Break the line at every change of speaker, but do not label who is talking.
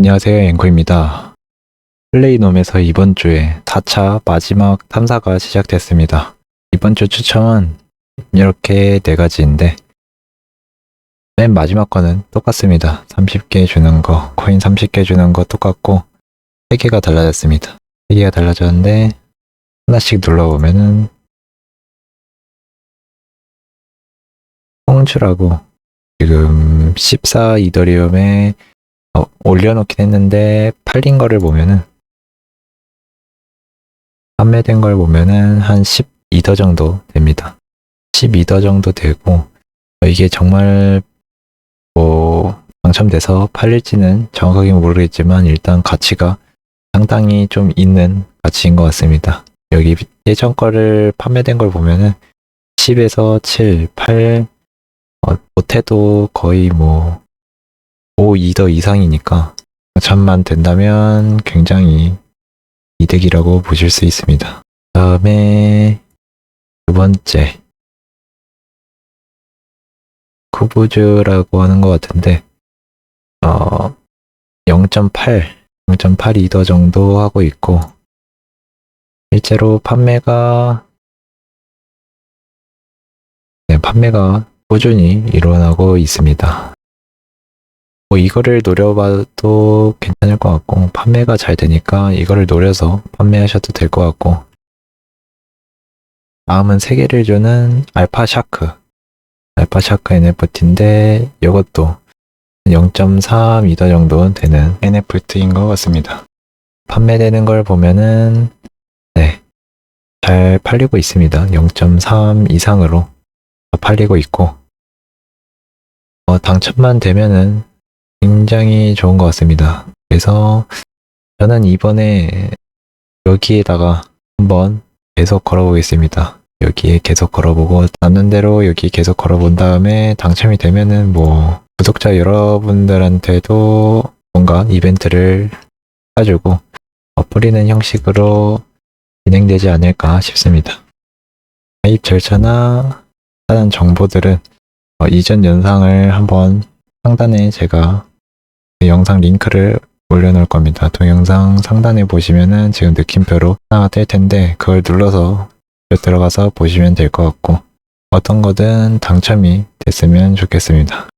안녕하세요 앵커입니다. 플레이nom에서 이번 주에 4차 마지막 탐사가 시작됐습니다. 이번 주 추첨은 이렇게 네 가지인데 맨 마지막 거는 똑같습니다. 30개 주는 거, 코인 30개 주는 거 똑같고 3개가 달라졌습니다. 3개가 달라졌는데 하나씩 눌러보면은 홍주라고 지금 14 이더리움에 어, 올려놓긴 했는데 팔린 거를 보면은 판매된 걸 보면은 한 12더 정도 됩니다. 12더 정도 되고 어, 이게 정말 뭐 당첨돼서 팔릴지는 정확하게 모르겠지만 일단 가치가 상당히 좀 있는 가치인 것 같습니다. 여기 예전 거를 판매된 걸 보면은 10에서 7, 8 어, 못해도 거의 뭐 5, 2더 이상이니까 천만 된다면 굉장히 이득이라고 보실 수 있습니다. 다음에 두 번째 쿠부즈라고 하는 것 같은데 어 0.8, 0.8 이더 정도 하고 있고 실제로 판매가 네, 판매가 꾸준히 일어나고 있습니다. 뭐 이거를 노려봐도 괜찮을 것 같고 판매가 잘 되니까 이거를 노려서 판매하셔도 될 것 같고 다음은 세 개를 주는 알파 샤크 알파 샤크 NFT인데 이것도 0.3 이더 정도 되는 NFT인 것 같습니다. 판매되는 걸 보면은 네, 잘 팔리고 있습니다. 0.3 이상으로 팔리고 있고 어, 당첨만 되면은 굉장히 좋은 것 같습니다. 그래서 저는 이번에 여기에다가 한번 계속 걸어보겠습니다. 여기에 계속 걸어보고 남는 대로 여기 계속 걸어본 다음에 당첨이 되면은 뭐 구독자 여러분들한테도 뭔가 이벤트를 어, 뿌리는 형식으로 진행되지 않을까 싶습니다. 가입 절차나 다른 정보들은 어, 이전 영상을 한번 상단에 제가 그 영상 링크를 올려놓을 겁니다. 동영상 상단에 보시면은 지금 느낌표로 하나가 뜰 텐데 그걸 눌러서 들어가서 보시면 될 것 같고 어떤 거든 당첨이 됐으면 좋겠습니다.